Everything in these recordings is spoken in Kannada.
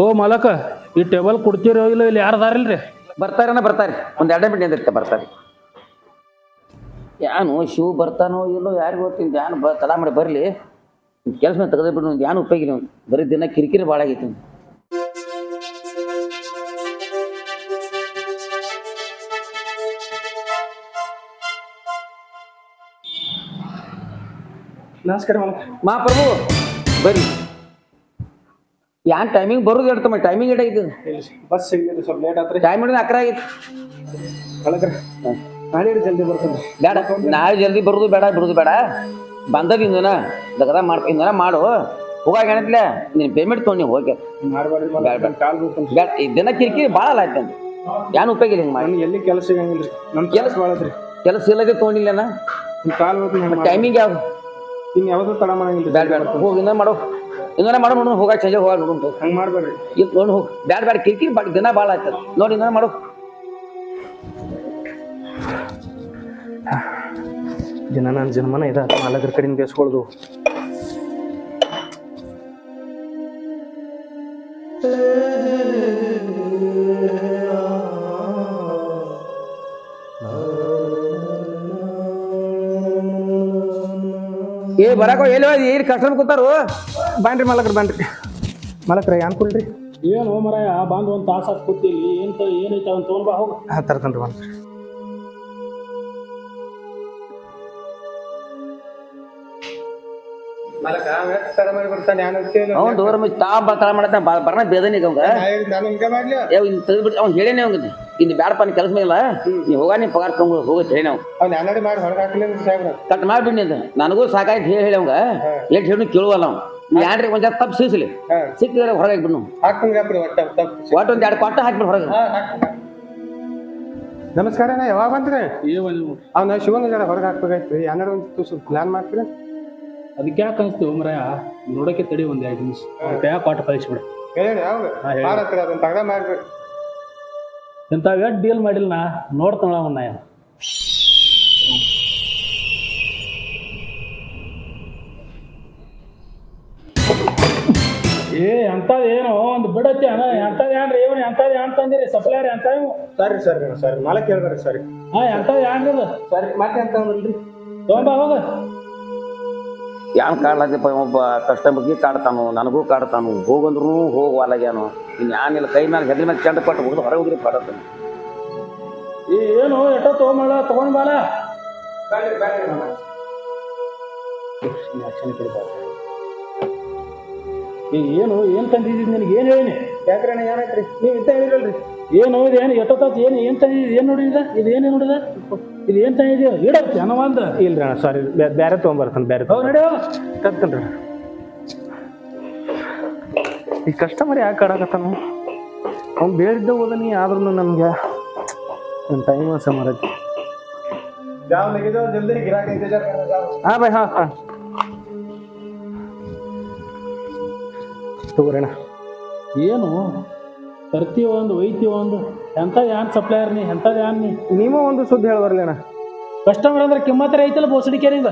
ಓ ಮಾಲಕ ಈ ಟೇಬಲ್ ಕೊಡ್ತೀರೋ ಇಲ್ಲ ಇಲ್ಲಿ ಯಾರು ಅದಾರಿಲ್ರಿ ಬರ್ತಾರೇನ ಬರ್ತಾರೆ. ಒಂದು ಎರಡೇ ಮಿನಿಟ್ ನಿಂದಿರ್ತೆ ಬರ್ತಾರೆ. ಯಾನು ಶಿವ ಬರ್ತಾನೋ ಇಲ್ಲೋ ಯಾರಿಗೂ ಗೊತ್ತಿಲ್ಲ. ಯಾನು ಬ ತಡ ಮಾಡಿ ಬರಲಿ. ಕೆಲಸ ಮೇಲೆ ತೆಗೆದು ಬಿಡು. ಯಾನು ಉಪಯೋಗ ಇಲ್ಲ ಅವ್ನು. ಬರೀ ದಿನ ಕಿರಿಕಿರಿ ಭಾಳ ಆಗೈತಿ. ನಮಸ್ಕಾರ ಮಾಲಕ ಮಾ ಪ್ರಭು ಬರ್ರಿ. ಯಾನ್ ಟೈಮಿಂಗ್ ಬರೋದು ಹೇಳ್ತಮ್ಮ ಟೈಮಿಂಗ್ ಏಟಾಗಿತ್ತು ಬಸ್ ಸಿಗ್ಲಿಲ್ಲ ಸ್ವಲ್ಪ ಲೇಟ್ ಆತ್ರಿ. ಟೈಮ್ ಹಿಡಿದ ಅಕ್ರ ಆಗೈತಿ. ಮಾಲಕ್ರ ನಾಳೆ ಜಲ್ದಿ ಬರ್ತೀನಿ. ಬೇಡ ನಾಳೆ ಜಲ್ದಿ ಬರೋದು ಬೇಡ ಬಿಡೋದು ಬೇಡ. ಬಂದದ ಇಂದನ ದಗದ ಮಾಡ್ ಇಂದನ ಮಾಡು. ಹೋಗಾಗ ಏನತ್ಲೆ ನೀನು ಪೇಮೆಂಟ್ ತೊಗೊಂಡು ಹೋಗಿ. ಇದನ್ನ ಬೇಡ, ಬೇಡ. ಬೇಡ ಈ ದಿನ ಕಿರಿಕಿರಿ ಭಾಳ ಅಲ್ಲ ಆಯ್ತು ಏನು ಉಪಯೋಗ ಇಲ್ಲ ಹಿಂಗೆ ಮಾಡಿ. ಎಲ್ಲಿ ಕೆಲಸ ಸಿಗಂಗಿಲ್ಲ ನಮ್ಮ ಕೆಲಸ ಭಾಳ ಕೆಲಸ ಇಲ್ಲದೆ ತೊಗೊಂಡಿಲ್ಲನ ಕಾಲ್ ಟೈಮಿಂಗ್ ಯಾವ್ದು? ಇನ್ ಯಾವ್ದು ತಡ ಮಾಡಂಗಿಲ್ಲ ಬೇಡ ಬೇಡ. ಹೋಗಿ ಇನ್ನ ಮಾಡು. ಇಂದನ ಮಾಡು ನೋಡು ಹೋಗ ಚೇಂಜ್ ಹೋಗ ನೋಡು. ಹಂಗ ಮಾಡ್ಬೇಡ್ರಿ. ಇಲ್ಲಿ ನೋಡಿ ಹೋಗಿ. ಬೇಡ ಬೇಡ ಕಿರಿಕಿರಿ ದಿನ ಭಾಳ ಆಯ್ತದ. ನೋಡಿ ಇಂದನ ಮಾಡು. ಜನ ನನ್ನ ಜನ್ಮನ ಇದ ನಾಲ್ಕರ ಕಡೆಯಿಂದ ಬೇಸ್ಕೊಳ್ದು. ಏ ಬರಾಕೋ ಎಲ್ಲಿ ಹೋಗಿ ಏನು ಕಸ್ಟಮರ್ ಕೂತಾರು. ಬಾನ್ರಿ ಮಲಕ್ರಿ ಬಾನ್ರಿ ಮಲಕ್ರ ಏನ್ ಕೊಡ್ರಿ ಏನು ಮರಾಯ ಬಂದು ಒಂದು ತಾಸು ಕೂತಿಲ್ಲಿ ಏನು ಏನೈತೆ ಅವ್ನು ತೊಗೊಂಡ್ ಬಾ ಹೋಗ. ಹಾ ರೀ ಮಾಲಕ್ರ ಮಾಲಕ ಅವ್ನು ದೂರ ಮುಚ್ಚಿ ತಾ ಬಾ ಮಾಡತ್ತ ಬರ್ನ ಬೇದನಿಗೆ ಅವಂಗ. ನಾನು ಹಿಂಗ ಮಾಡ್ಲಿ. ಏ ಇನ್ನು ತೆಗೆದ್ಬಿಟ್ಟು ಅವ್ನು ಹೇಳೇನೆ ಅವಂಗ ಇನ್ನು ಬ್ಯಾಡಪ್ಪ ನೀ ಕೆಲಸ ಮೇಲ ನೀ ಹೋಗ ನೀ ಪಗಾರ ತಗೊಂಡು ಹೋಗುತ್ತೆ ಹೇಳಿ ನಾವು ಕಟ್ ಮಾಡ್ಬಿಡಿ ಅಂತ ನನಗೂ ಸಾಕಾಯ್ತು ಹೇಳಿ ಹೇಳಿ ಅವಂಗ. ಎಷ್ಟು ಹೇಳಿ ಕೇಳುವಲ್ಲ ಅವ್ನು. ನೀ ಯಾನ್ರಿ ಒಂದ್ ತಪ್ಪು ಸೀಸಲಿ ಸಿಕ್ಕಿದ್ರೆ ಹೊರಗೆ ಹಾಕ್ಬಿಡು ಒಟ್ಟ ಒಂದು ಎರಡು ಕೊಟ್ಟ ಹಾಕ್ಬಿಡು ಹೊರಗೆ. ನಮಸ್ಕಾರ ನಾ ಯಾವಾಗ ಬಂದ್ರೆ? ಅವನ ಜರ ಹೊರಗೆ ಹಾಕ್ಬೇಕಾಯ್ತು. ಯಾರು ಒಂದು ತುಸು ಪ್ಲಾನ್ ಮಾಡ್ತೀರಿ? ಅದಕ್ಕೆ ಯಾಕೆ ಅನಿಸ್ತು ಹೋಮರಾಯ ನೋಡೋಕೆ ತಡಿ ಒಂದು ಎರಡು ನಿಮಿಷ. ಕೈಯಾಗ ಕೊಟ್ಟು ಕಳಿಸ್ಬಿಡು. ಹೇಳಿ ಅದನ್ನ ತಗದ ಇಂಥವು ಎಷ್ಟು ಡೀಲ್ ಮಾಡಿಲ್ಲ ನಾ ನೋಡ್ತಾಳ ಅವನ್ನ ಏ ಎಂತದ ಏನು ಒಂದು ಬಿಡತ್ತೆ ಅಣ್ಣ. ಎಂಥದ್ದು ಏನ್ರಿ ಇವನು? ಎಂತದ ಏನ್ ತಂದಿರಿ? ಸಪ್ಲೈಯರ್ ಎಂತ ಇವು ಸರಿ ಸರಿ ಸರಿ. ಮಾಲಕ್ ಹೇಳ್ಬೇರಿ ಸರಿ. ಹಾ ಎಂತದ ಏನ್ರಿ ಅದು? ಸರಿ ಮತ್ತೆ ಅಂತ ತೊಗೊಂಬ ಹೋಗ. ಯಾನ್ ಕಾಡ್ಲಾತಿಪ್ಪ ಒಬ್ಬ ಕಸ್ಟಮರ್ಗೆ ಕಾಡ್ತಾನು ನನಗೂ ಕಾಡ್ತಾನು ಹೋಗಂದ್ರು ಹೋಗುವಲ್ಲಾಗ್ಯಾನು ಇನ್ನು ಯಾನಿಲ್ಲ ಕೈ ಮೇಲೆ ಹೆದ್ರ ಮೇಲೆ ಚೆಂಡ ಕೊಟ್ಟು ಹೋಗುದು ಹೊರಗೆ ಹೋಗ್ರಿ ಕಾಡತ್ತಾನೆ ಏ ಏನು ಎಟ್ಟ ತೊಗೊಂಬಳ ತಗೊಂಡ್ ಬಾಲ ಏನು ಏನು ಏನ್ ತಂದಿದ್ದೀನಿ ನಿನಗೆ? ಏನು ಹೇಳಿನಿ? ಯಾಕ್ರಿ ಏನಾಯ್ತು ಏನಾಯ್ತ್ರಿ? ನೀವು ಇದ್ದ ಹೇಳಿರಲ್ರಿ. ಏನು ಇದು ಏನು ಎಷ್ಟೊತ್ತಾತು ಏನು ಏನು ತಾಯಿ ಏನು ನೋಡಿದ ಇದು? ಏನು ನೋಡಿದ? ಇದು ಏನು ಇದೆಯೋ ಇಡತ್ತೆ ಅನ್ನವಂದ ಇಲ್ರಿ ಅಣ್ಣ ಸಾರಿ ಬೇರೆ ತೊಗೊಂಬರ್ತಾನೆ ಬೇರೆ ಹೌದು ನಡೆಯೋ. ತರ್ತೇನ್ರಿ ಈ ಕಸ್ಟಮರ್ ಯಾಕೆ ಕಾಡಕತ್ತಾನು? ಅವ್ನು ಬೇಡಿದ್ದ ಹೋದನಿ ಆದ್ರೂ ನಮ್ಗೆ ನನ್ನ ಟೈಮ್ ಸಮರಕ್ಕೆ ಹಾಂ ಬಾಯ್ ಹಾಂ ಹಾ. ತಗೋರಣ್ಣ ಏನು? ತರ್ತೀವ ಒಂದು ಎಂಥದ್ದು ಯಾನ್ ಸಪ್ಲೈಯರ್ ನೀ ಎಂಥದ್ದು ಯಾನ್ ನೀ? ನೀವು ಒಂದು ಸುದ್ದಿ ಹೇಳಬರ್ಲಿ ಅಣ್ಣ. ಕಸ್ಟಮರ್ ಅಂದ್ರೆ ಕಿಮ್ಮತ್ತರ ಐತಲ್ಲ ಬೋಸಡಿ ಕೇರಿಂಗ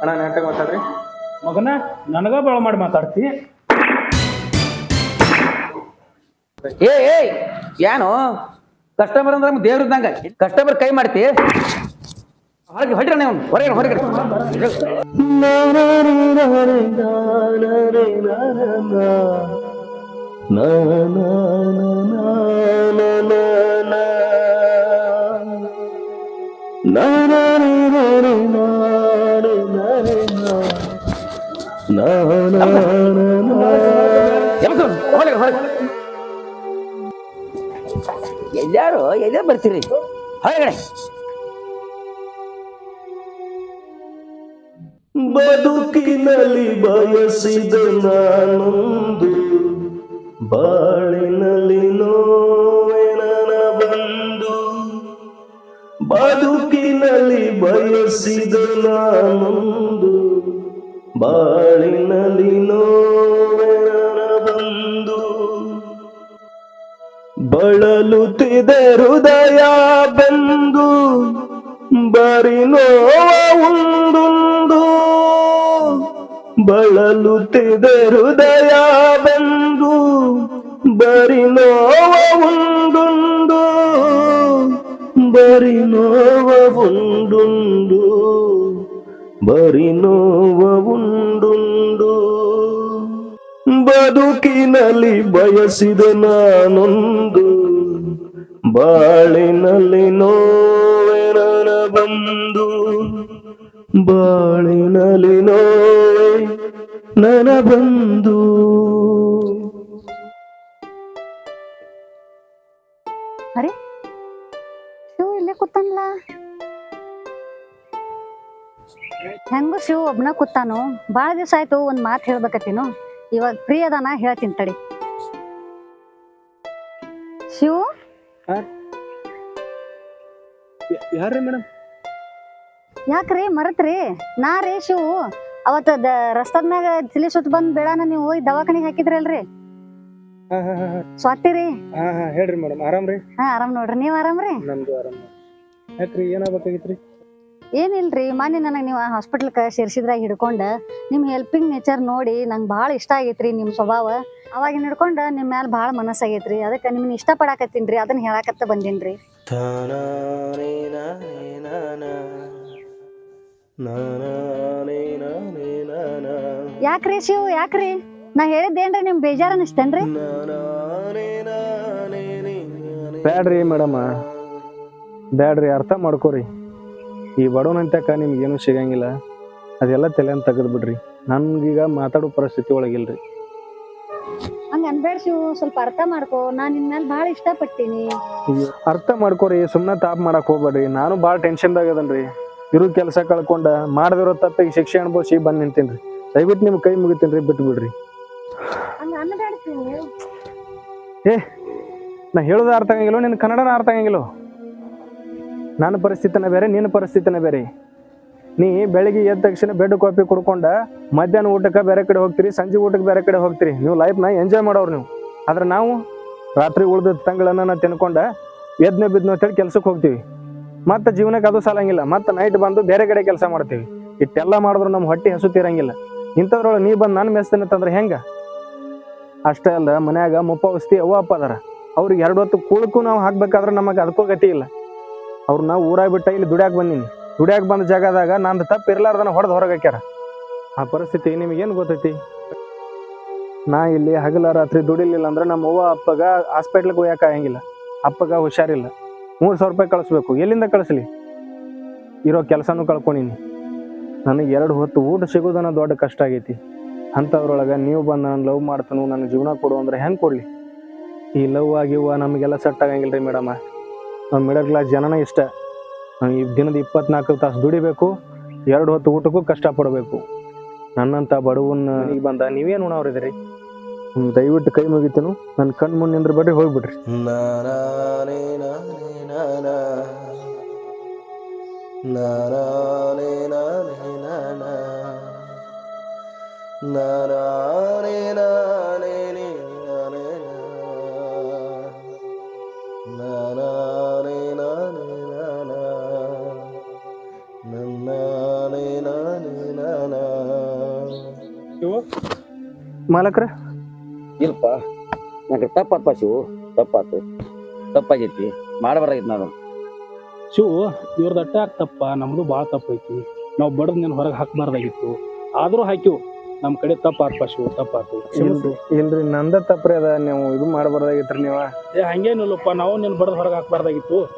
ಅಣ್ಣ ನೆಟ್ಟಾಗ ಮಾತಾಡ್ರಿ? ಮಗನ ನನಗ ಬಾಳ ಮಾಡಿ ಮಾತಾಡ್ತಿ. ಏ ಏ ಏನು ಕಸ್ಟಮರ್ ಅಂದ್ರೆ ದೇವ್ರ ಇದ್ದಂಗ. ಕಸ್ಟಮರ್ ಕೈ ಮಾಡ್ತಿ? ಹೊರಗೆ ಹೊಡ್ರಿ ನೀವು ಹೊರಗೆ ಹೊರಗೆ. ಹೊರಗೆ ಎಲ್ಲಾರು ಎಲ್ಲ ಬರ್ತೀರಿ ಹೊರಗಡೆ ಬದುಕಿನಲ್ಲಿ ಬಯಸಿದ ನಾನೊಂದು ಬಾಳಿನಲ್ಲಿ ನೋವೆನ ಬಂದು ಬದುಕಿನಲ್ಲಿ ಬಯಸಿದ ನಾನೊಂದು, ಬಾಳಿನಲ್ಲಿ ನೋವೆನ ಬಂದು ಬಳಲುತ್ತಿದೆ ಹೃದಯ ಬೆಂದು, ಬರಿ ನೋವ ಉಂದುಂದು ಬಳಲುತ್ತಿದೆ ಹೃದಯ ಬಂದು, ಬರಿ ನೋವ ಉಂಡುಂಡು, ಬರಿ ನೋವ ಉಂಡುಂಡು, ಬರಿ ನೋವ ಉಂಡುಂಡು. ಬದುಕಿನಲ್ಲಿ ಬಯಸಿದ ನಾನೊಂದು, ಬಾಳಿನಲ್ಲಿ ನೋವೆನ ಬಂದು ಬಾಳಿನಲ್ಲಿ ನೋವೆ ನನ ಬಂದು ಅರೆ ಶಿವ ಇಲ್ಲೇ ಕೂತಾನಲ್ಲ ಹೆಂಗು ಶಿವ ಒಬ್ನ ಕೂತಾನು? ಭಾಳ ದಿವಸ ಆಯ್ತು ಒಂದ್ ಮಾತು ಹೇಳ್ಬೇಕತ್ತೀನು? ಇವಾಗ ಫ್ರೀ ಅದಾನ ಹೇಳ್ತೀನಿ ತಡಿ. ಶಿವ ಯಾರ್ರಿ ಮೇಡಮ್ ಯಾಕ್ರಿ ಮರತ್ರಿ? ನಾ ರೀ ಶಿವ ಅವತ್ತ ರಸ್ತದ ಮ್ಯಾಗ ತಿಳಿ ಸುತ್ತ ಬಂದ್ ಬೇಡಾನ ನೀವು ಹೋಗಿ ದವಾಖಾನಿಗೆ ಹಾಕಿದ್ರಲ್ರಿ? ಹಾ ಹಾ ಹಾ ಸ್ವಾತಿರಿ? ಹಾ ಹಾ ಹೇಳ್ರಿ ಮೇಡಮ್ ಆರಾಮ್ರಿ ಹಾ ಆರಾಮ್ ನೋಡ್ರಿ ನೀವ್ ಆರಾಮ್ರಿ ನಮ್ದು ಆರಾಮ್ ಯಾಕ್ರಿ ಏನಾಗ್ಬೇಕಾಗಿತ್ರಿ? ಏನಿಲ್ರಿ ಮೊನ್ನೆ ನನಗೆ ನೀವು ಹಾಸ್ಪಿಟ್ಲ್ಗೆ ಸೇರ್ಸಿದ್ರಾಗ ಹಿಡ್ಕೊಂಡು ನಿಮ್ಮ ಹೆಲ್ಪಿಂಗ್ ನೇಚರ್ ನೋಡಿ ನಂಗೆ ಭಾಳ ಇಷ್ಟ ಆಗೈತ್ರಿ ನಿಮ್ಮ ಸ್ವಭಾವ. ಅವಾಗ ಹಿಡ್ಕೊಂಡು ನಿಮ್ಮ ಮ್ಯಾಲ ಭಾಳ ಮನಸ್ಸಾಗೈತ್ರಿ. ಅದಕ್ಕೆ ನಿಮ್ಮನ್ನ ಇಷ್ಟಪಡಾಕತ್ತೀನಿ ರೀ ಅದನ್ನ ಹೇಳಾಕತ್ತ ಬಂದೀನಿ ತಾನಾನೇ ಯಾಕ್ರಿ ಶಿವ್ ಯಾಕ್ರಿ? ನಾ ಹೇಳಿದ್ದೇನ್ರಿ ನಿಮ್ ಬೇಜಾರ ಅನಿಸ್ತೇನ್ರಿ. ಬ್ಯಾಡ್ರಿ ಮೇಡಮ್. ಬ್ಯಾಡ್ರಿ ಅರ್ಥ ಮಾಡ್ಕೋರಿ. ಈ ಬಡವನಂತಕ ನಿಮ್ಗೇನು ಸಿಗಂಗಿಲ್ಲ. ಅದೆಲ್ಲ ತಲೆಯನ್ನು ತೆಗೆದು ಬಿಡ್ರಿ ನನ್ಗೀಗ ಮಾತಾಡೋ ಪರಿಸ್ಥಿತಿ ಒಳಗಿಲ್ರಿ. ಹಂಗ ಅನ್ಬೇಡ ಶಿವ್ ಸ್ವಲ್ಪ ಅರ್ಥ ಮಾಡ್ಕೋ. ನಾ ನಿನ್ ಮೇಲೆ ಬಹಳ ಇಷ್ಟಪಟ್ಟಿನಿ. ಅರ್ಥ ಮಾಡ್ಕೋರಿ ಸುಮ್ಮನೆ ತಾಪ್ ಮಾಡಕ್ ಹೋಗ್ಬೇಡ್ರಿ. ನಾನು ಭಾಳ ಟೆನ್ಷನ್ದಾಗ ಅದನ್ರಿ. ಇರೋ ಕೆಲಸ ಕಳ್ಕೊಂಡ ಮಾಡದಿರೋ ತಪ್ಪಿಗೆ ಶಿಕ್ಷೆ ಅನುಭವಿಸಿ ಬಂದು ನಿಂತೀನಿ ದಯವಿಟ್ಟು ನಿಮ್ ಕೈ ಮುಗಿತೀನಿ ಬಿಟ್ಟು ಬಿಡ್ರಿ ಏ ನಾ ಹೇಳೋದು ಅರ್ಥ ಆಗಂಗಿಲ್ಲ ನಿನ್ನ ಕನ್ನಡನ ಅರ್ಥ ಆಗಂಗಿಲ್ಲ? ನನ್ನ ಪರಿಸ್ಥಿತಿನ ಬೇರೆ ನಿನ್ನ ಪರಿಸ್ಥಿತಿನ ಬೇರೆ. ನೀ ಬೆಳಿಗ್ಗೆ ಎದ್ದ ತಕ್ಷಣ ಬೆಡ್ ಕಾಪಿ ಕುಡ್ಕೊಂಡ ಮಧ್ಯಾಹ್ನ ಊಟಕ್ಕೆ ಬೇರೆ ಕಡೆ ಹೋಗ್ತೀರಿ ಸಂಜೆ ಊಟಕ್ಕೆ ಬೇರೆ ಕಡೆ ಹೋಗ್ತೀರಿ. ನೀವು ಲೈಫ್ನ ಎಂಜಾಯ್ ಮಾಡೋರು ನೀವು. ಆದ್ರೆ ನಾವು ರಾತ್ರಿ ಉಳಿದ ತಂಗಳನ್ನ ತಿನ್ಕೊಂಡ ಎದ್ನೋ ಬಿದ್ನ ಅಂತೇಳಿ ಕೆಲ್ಸಕ್ಕೆ ಹೋಗ್ತೀವಿ. ಮತ್ತೆ ಜೀವನಕ್ಕೆ ಅದು ಸಾಲಂಗಿಲ್ಲ. ಮತ್ತೆ ನೈಟ್ ಬಂದು ಬೇರೆ ಕಡೆ ಕೆಲಸ ಮಾಡ್ತೀವಿ. ಇಟ್ಟೆಲ್ಲ ಮಾಡಿದ್ರು ನಮ್ಮ ಹೊಟ್ಟೆ ಹಸುತ್ತಿರಂಗಿಲ್ಲ ಇಂಥದ್ರೊಳಗೆ ನೀ ಬಂದು ನಾನು ಮೆಸ್ತೇನೆ ಅಂತಂದ್ರೆ ಹೆಂಗ? ಅಷ್ಟೇ ಅಲ್ಲ, ಮನ್ಯಾಗ ಮುಪ್ಪ ಔಷಧಿ ಅವ್ವ, ಅಪ್ಪ ಅದಾರ. ಅವ್ರಿಗೆ ಎರಡು ಹೊತ್ತು ಕೂಳಕ್ಕೂ ನಾವು ಹಾಕ್ಬೇಕಾದ್ರೆ ನಮಗೆ ಅದಕ್ಕೂ ಗತಿ ಇಲ್ಲ. ಅವ್ರನ್ನ ಊರಾಗ ಬಿಟ್ಟ ಇಲ್ಲಿ ದುಡ್ಯಾಕ್ ಬಂದೀನಿ. ದುಡ್ಯಾಕ್ ಬಂದ ಜಾಗದಾಗ ನಂದು ತಪ್ಪು ಇರ್ಲಾರ್ದನ ಹೊಡೆದು ಹೊರಗೆ ಹಾಕ್ಯಾರ. ಆ ಪರಿಸ್ಥಿತಿ ನಿಮಗೇನು ಗೊತ್ತೈತಿ? ನಾ ಇಲ್ಲಿ ಹಗಲ ರಾತ್ರಿ ದುಡಿಲಿಲ್ಲ ಅಂದ್ರೆ ನಮ್ಮ ಅವ್ವ, ಅಪ್ಪಗ ಹಾಸ್ಪಿಟ್ಲಿಗೆ ಹೋಗ್ಯಾಕ ಆಗಂಗಿಲ್ಲ. ಅಪ್ಪಗ ಹುಷಾರಿಲ್ಲ. ಮೂರು ಸಾವಿರ ರೂಪಾಯಿ ಕಳಿಸ್ಬೇಕು. ಎಲ್ಲಿಂದ ಕಳಿಸ್ಲಿ? ಇರೋ ಕೆಲಸನೂ ಕಳ್ಕೊಂಡಿನಿ. ನನಗೆ ಎರಡು ಹೊತ್ತು ಊಟ ಸಿಗೋದನ್ನ ದೊಡ್ಡ ಕಷ್ಟ ಆಗೈತಿ. ಅಂಥವ್ರೊಳಗೆ ನೀವು ಬಂದು ನಾನು ಲವ್ ಮಾಡ್ತಾನು ನನ್ನ ಜೀವನ ಕೊಡು ಅಂದ್ರೆ ಹೆಂಗೆ ಕೊಡಲಿ? ಈ ಲವ್ ಆಗಿವ ನಮಗೆಲ್ಲ ಸೆಟ್ ಆಗಂಗಿಲ್ಲ ರೀ ಮೇಡಮ್ಮ ನಾವು ಮಿಡಲ್ ಕ್ಲಾಸ್ ಜನನೇ ಇಷ್ಟ. ಈ ದಿನದ ಇಪ್ಪತ್ನಾಲ್ಕು ತಾಸು ದುಡಿಬೇಕು, ಎರಡು ಹೊತ್ತು ಊಟಕ್ಕೂ ಕಷ್ಟಪಡಬೇಕು ನನ್ನಂಥ ಬಡವನ್ನ ಈಗ ಬಂದ, ನೀವೇನು ಉಣವ್ರಿದ್ದೀರಿ? ದಯವಿಟ್ಟು ಕೈ ಮುಗಿತೇನು ನನ್ನ ಕಣ್ಣು ಮುಂದೆ ನಿಂದ್ರ ಬಡ್ರಿ ಹೋಗ್ಬಿಡ್ರಿ ನಾನೇ ನಾನಾ. ನಾನೇ ನಾನಾ. ನಾನಾನೇ ನಾನೇ ನೀ ನಾನೇ ನಾ. ನಾನಾನೇ ನಾನೇ ನಾನಾ. ನನ್ನಾನೇ ನಾನೇ ನಾನಾ. ಮಾಲಕ್ರ ನಂಗೆ ತಪ್ಪಾತ್ಪ ಶಿವು. ತಪ್ಪಾತು. ತಪ್ಪಾಗೈತಿ. ಮಾಡಬಾರಾಗೈತಿ ನಾನು. ಶಿವು ಇವ್ರದ್ದು ಅಟ್ಟ ತಪ್ಪ? ನಮ್ದು ಭಾಳ ತಪ್ಪೈತಿ. ನಾವು ಬಡದ್ ನೀನು ಹೊರಗೆ ಹಾಕ್ಬಾರ್ದಾಗಿತ್ತು. ಆದರೂ ಹಾಕಿವು ನಮ್ಮ ಕಡೆ ತಪ್ಪಾತ್ಪ ಶಿವು ತಪ್ಪಾತು. ಕ್ಷಮಿಸು ಇಲ್ರಿ ನಂದ ತಪ್ಪ್ರಿ ಅದ. ನೀವು ಇದು ಮಾಡಬಾರ್ದಾಗಿತ್ರಿ ನೀವು. ಏ ಹಂಗೇನಿಲ್ಲಪ್ಪ. ನಾವು ನೀನು ಬಡದ್ ಹೊರಗೆ ಹಾಕ್ಬಾರ್ದಾಗಿತ್ತು.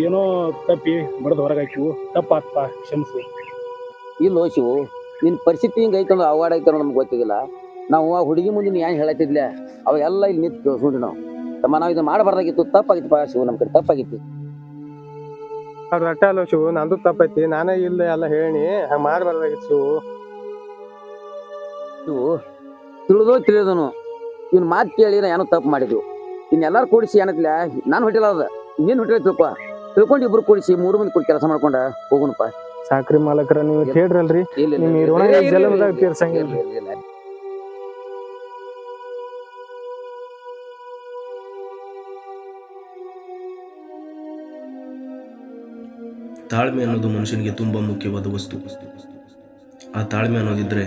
ಏನೋ ತಪ್ಪಿ ಬಡದ್ ಹೊರಗೆ ಹಾಕಿವು ತಪ್ಪಾತ್ಪ. ಕ್ಷಮಿಸು. ಇಲ್ಲೋ ಶಿವು ನಿನ್ನ ಪರಿಸ್ಥಿತಿ ಹಿಂಗೆ ಐತಂದ್ರೆ ಅವಾರ್ಡ್ ಐತೆ ನಮ್ಗೆ ಗೊತ್ತಿದ್ದಿಲ್ಲ ನಾವು ಆ ಹುಡುಗಿ ಮುಂದೆ ಏನ್ ಏನು ಹೇಳತ್ತಿದ್ಲೆ? ಅವೆಲ್ಲ ಇಲ್ಲಿ ನಿಂತು ಕೇಳಿಸ್ಕೊಂಡ್ರಿ ನಾವು. ತಮ್ಮ ನಾವು ಇದು ಮಾಡಬಾರ್ದಾಗಿತ್ತು ತಪ್ಪಾಗಿತ್ತು ಪಾ ಶಿವ ನಮ್ ಕಡೆ ತಪ್ಪಾಗಿತ್ತು. ಅವ್ರ ಅಟ್ಟ ಅಲ್ಲ ಶಿವು? ನಂದು ತಪ್ಪೈತಿ ನಾನೇ ಇಲ್ಲ ಎಲ್ಲ ಹೇಳಿ ಹಂಗ ಮಾಡಬಾರ್ದಾಗಿತ್ತು ಶಿವು. ಶಿವು ತಿಳಿದೋ ತಿಳಿದನು ಇವ್ನ ಮಾತು ಕೇಳಿ ನಾ ಏನೋ ತಪ್ಪು ಮಾಡಿದ್ವು ಇನ್ನೆಲ್ಲರೂ ಕೂಡಿಸಿ ಏನತ್ಲೆ? ನಾನು ಹೊಟ್ಟಿಲ್ಲ ಅದ. ನೀನು ಹೊಟ್ಟಿಲ್ಲ ತಿಳ್ಕೊ. ತಿಳ್ಕೊಂಡು ಇಬ್ರು ಕೂಡಿಸಿ ಮೂರು ಮಂದಿ ಕೂಡ ಕೆಲಸ ಮಾಡ್ಕೊಂಡ ಹೋಗುನಪ್ಪ ಸಾಕ್ರಿ ಮಾಲಕರ ನೀವು ಹೇಳ್ರಲ್ರಿ ಇಲ್ಲ ನಿಮ್ ಈ ತಾಳ್ಮೆ ಅನ್ನೋದು ಮನುಷ್ಯನಿಗೆ ತುಂಬ ಮುಖ್ಯವಾದ ವಸ್ತು. ಆ ತಾಳ್ಮೆ ಅನ್ನೋದಿದ್ರೆ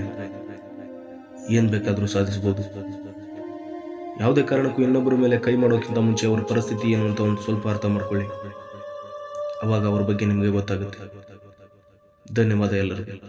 ಏನು ಬೇಕಾದರೂ ಸಾಧಿಸ್ಬೋದು. ಯಾವುದೇ ಕಾರಣಕ್ಕೂ ಇನ್ನೊಬ್ಬರ ಮೇಲೆ ಕೈ ಮಾಡೋಕ್ಕಿಂತ ಮುಂಚೆ ಅವರ ಪರಿಸ್ಥಿತಿ ಏನು ಅಂತ ಒಂದು ಸ್ವಲ್ಪ ಅರ್ಥ ಮಾಡ್ಕೊಳ್ಳಿ. ಅವಾಗ ಅವ್ರ ಬಗ್ಗೆ ನಿಮಗೆ ಗೊತ್ತಾಗುತ್ತೆ. ಧನ್ಯವಾದ ಎಲ್ಲರಿಗೂ.